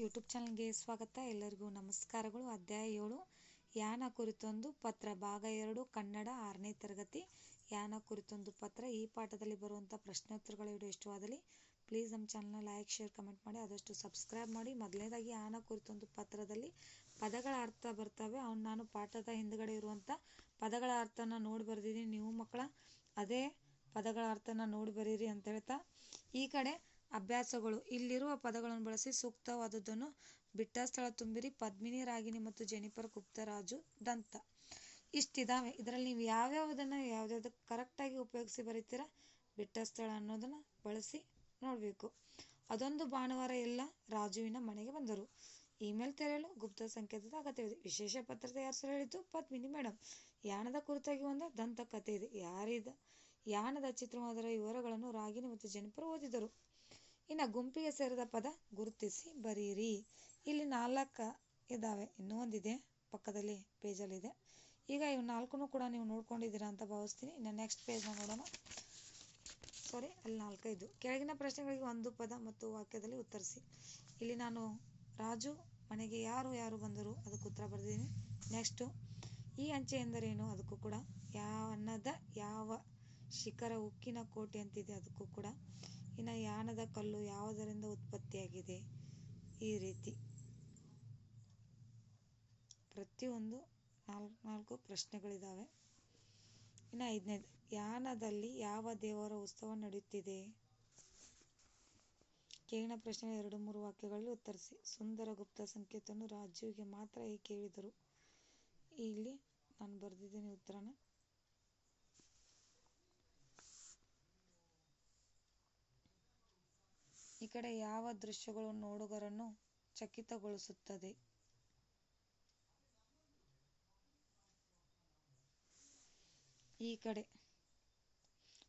YouTube ಚಾನಲ್ಗೆ ಸ್ವಾಗತ. ಎಲ್ಲರಿಗೂ ನಮಸ್ಕಾರಗಳು. ಅಧ್ಯಾಯ ಏಳು, ಯಾನ ಕುರಿತೊಂದು ಪತ್ರ. ಭಾಗ ಎರಡು, ಕನ್ನಡ ಆರನೇ ತರಗತಿ. ಯಾನ ಕುರಿತೊಂದು ಪತ್ರ. ಈ ಪಾಠದಲ್ಲಿ ಬರುವಂಥ ಪ್ರಶ್ನೋತ್ತರಗಳ ವಿಡಿಯೋ ಇಷ್ಟವಾದಲ್ಲಿ ಪ್ಲೀಸ್ ನಮ್ಮ ಚಾನಲ್ನ ಲೈಕ್, ಶೇರ್, ಕಮೆಂಟ್ ಮಾಡಿ. ಆದಷ್ಟು ಸಬ್ಸ್ಕ್ರೈಬ್ ಮಾಡಿ. ಮೊದಲನೇದಾಗಿ ಯಾನ ಕುರಿತೊಂದು ಪತ್ರದಲ್ಲಿ ಪದಗಳ ಅರ್ಥ ಬರ್ತವೆ. ಅವನು ನಾನು ಪಾಠದ ಹಿಂದ್ಗಡೆ ಇರುವಂಥ ಪದಗಳ ಅರ್ಥನ ನೋಡಿ ಬರೆದಿದ್ದೀನಿ. ನೀವು ಮಕ್ಕಳ, ಅದೇ ಪದಗಳ ಅರ್ಥನ ನೋಡಿ ಬರೀರಿ ಅಂತ ಹೇಳ್ತಾ. ಈ ಕಡೆ ಅಭ್ಯಾಸಗಳು. ಇಲ್ಲಿರುವ ಪದಗಳನ್ನು ಬಳಸಿ ಸೂಕ್ತವಾದದ್ದನ್ನು ಬಿಟ್ಟ ಸ್ಥಳ ತುಂಬಿರಿ. ಪದ್ಮಿನಿ, ರಾಗಿಣಿ ಮತ್ತು ಜೆನಿಫರ್ ಗುಪ್ತರಾಜು ದಂತ. ಇಷ್ಟಿದಾವೆ. ಇದರಲ್ಲಿ ನೀವು ಯಾವ್ಯಾವುದನ್ನು ಯಾವ್ದಾವ್ದು ಕರೆಕ್ಟಾಗಿ ಉಪಯೋಗಿಸಿ ಬರೀತೀರಾ ಬಿಟ್ಟ ಸ್ಥಳ ಅನ್ನೋದನ್ನು ಬಳಸಿ ನೋಡಬೇಕು. ಅದೊಂದು ಭಾನುವಾರ ಎಲ್ಲ ರಾಜುವಿನ ಮನೆಗೆ ಬಂದರು. ಇಮೇಲ್ ತೆರೆಯಲು ಗುಪ್ತ ಸಂಕೇತದ ಅಗತ್ಯವಿದೆ. ವಿಶೇಷ ಪತ್ರ ತಯಾರಿಸಲು ಹೇಳಿದ್ದು ಪದ್ಮಿನಿ ಮೇಡಮ್ ಯಾಣದ ಕುರಿತಾಗಿ ಒಂದು ದಂತ ಕಥೆ ಇದೆ. ಯಾರಿದ ಯಾಣದ ಚಿತ್ರವಾದರ ವಿವರಗಳನ್ನು ರಾಗಿಣಿ ಮತ್ತು ಜೆನಿಫರ್ ಓದಿದರು. ಇನ್ನು ಗುಂಪಿಗೆ ಸೇರಿದ ಪದ ಗುರುತಿಸಿ ಬರೀರಿ. ಇಲ್ಲಿ ನಾಲ್ಕು ಇದ್ದಾವೆ ಇನ್ನೂ ಒಂದಿದೆ. ಪಕ್ಕದಲ್ಲಿ ಪೇಜಲ್ಲಿದೆ. ಈಗ ಇವು ನಾಲ್ಕು ಕೂಡ ನೀವು ನೋಡ್ಕೊಂಡಿದ್ದೀರಾ ಅಂತ ಭಾವಿಸ್ತೀನಿ. ಇನ್ನು ನೆಕ್ಸ್ಟ್ ಪೇಜ್ನ ನೋಡೋಣ. ಸಾರಿ ಅಲ್ಲಿ ನಾಲ್ಕೈದು. ಕೆಳಗಿನ ಪ್ರಶ್ನೆಗಳಿಗೆ ಒಂದು ಪದ ಮತ್ತು ವಾಕ್ಯದಲ್ಲಿ ಉತ್ತರಿಸಿ. ಇಲ್ಲಿ ನಾನು ರಾಜು, ಮನೆಗೆ ಯಾರು ಯಾರು ಬಂದರು? ಅದಕ್ಕೆ ಉತ್ತರ ಬರೆದಿದ್ದೀನಿ. ನೆಕ್ಸ್ಟು ಈ ಅಂಚೆ ಎಂದರೇನು? ಅದಕ್ಕೂ ಕೂಡ. ಯಾವ ಅನ್ನದ ಯಾವ ಶಿಖರ ಉಕ್ಕಿನ ಕೋಟೆ ಅಂತಿದೆ? ಅದಕ್ಕೂ ಕೂಡ. ಇನ್ನು ಯಾನದ ಕಲ್ಲು ಯಾವುದರಿಂದ ಉತ್ಪತ್ತಿಯಾಗಿದೆ? ಈ ರೀತಿ. ಪ್ರತಿಯೊಂದು ನಾಲ್ಕು ನಾಲ್ಕು ಪ್ರಶ್ನೆಗಳಿದ್ದಾವೆ ಇನ್ನು ಐದನೇದು, ಯಾನದಲ್ಲಿ ಯಾವ ದೇವರ ಉತ್ಸವ ನಡೆಯುತ್ತಿದೆ? ಕೇಳಿನ ಪ್ರಶ್ನೆ ಎರಡು, ಮೂರು ವಾಕ್ಯಗಳಲ್ಲಿ ಉತ್ತರಿಸಿ. ಸುಂದರ ಗುಪ್ತ ಸಂಕೇತವನ್ನು ರಾಜುವಿಗೆ ಮಾತ್ರ ಕೇಳಿದರು. ಇಲ್ಲಿ ನಾನು ಬರೆದಿದ್ದೀನಿ ಉತ್ತರನ. ಕಡೆ ಯಾವ ದೃಶ್ಯಗಳು ನೋಡುಗರನ್ನು ಚಕಿತಗೊಳಿಸುತ್ತದೆ? ಈ ಕಡೆ.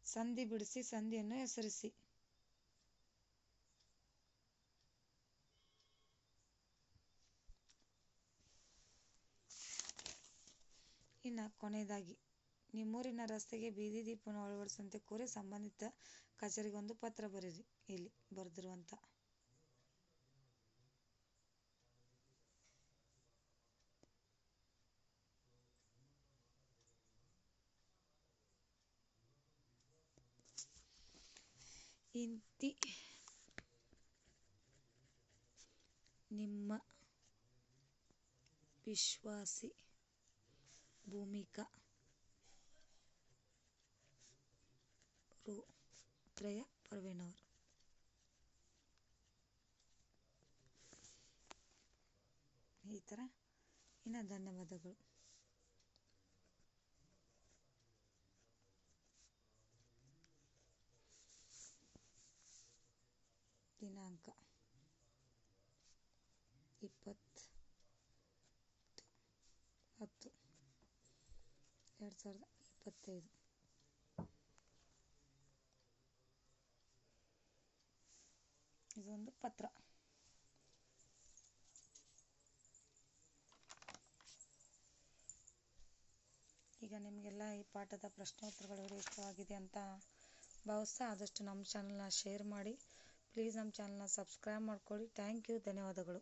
ಸಂಧಿ ಬಿಡಿಸಿ ಸಂಧಿಯನ್ನು ಹೆಸರಿಸಿ. ಇನ್ನು ಕೊನೆಯದಾಗಿ. ನಿಮ್ಮೂರಿನ ರಸ್ತೆಗೆ ಬೀದಿ ದೀಪವನ್ನು ಅಳವಡಿಸುವಂತೆ ಕೋರಿ ಸಂಬಂಧಿತ ಕಚೇರಿಗೆ ಒಂದು ಪತ್ರ ಬರೀರಿ ಇಲ್ಲಿ ಬರೆದಿರುವಂಥ ಇಂತಿ ನಿಮ್ಮ ವಿಶ್ವಾಸಿ ಭೂಮಿಕಾ ರುದ್ರಯ್ಯ ಪರ್ವೇನವರು. ಈ ಥರ ಇನ್ನು ಧನ್ಯವಾದಗಳು. ದಿನಾಂಕ ಇಪ್ಪತ್ತು ಹತ್ತು ಎರಡು ಸಾವಿರದ ಇಪ್ಪತ್ತೈದು. ಇದೊಂದು ಪತ್ರ. ಈಗ ನಿಮಗೆಲ್ಲ ಈ ಪಾಠದ ಪ್ರಶ್ನೋತ್ತರಗಳು ಇಷ್ಟವಾಗಿದೆ ಅಂತ ಭಾವಿಸ್ತಾ ಆದಷ್ಟು ನಮ್ಮ ಚಾನಲ್ನ ಶೇರ್ ಮಾಡಿ. ಪ್ಲೀಸ್ ನಮ್ಮ ಚಾನಲ್ನ ಸಬ್ಸ್ಕ್ರೈಬ್ ಮಾಡ್ಕೊಳ್ಳಿ. ಥ್ಯಾಂಕ್ ಯು ಧನ್ಯವಾದಗಳು.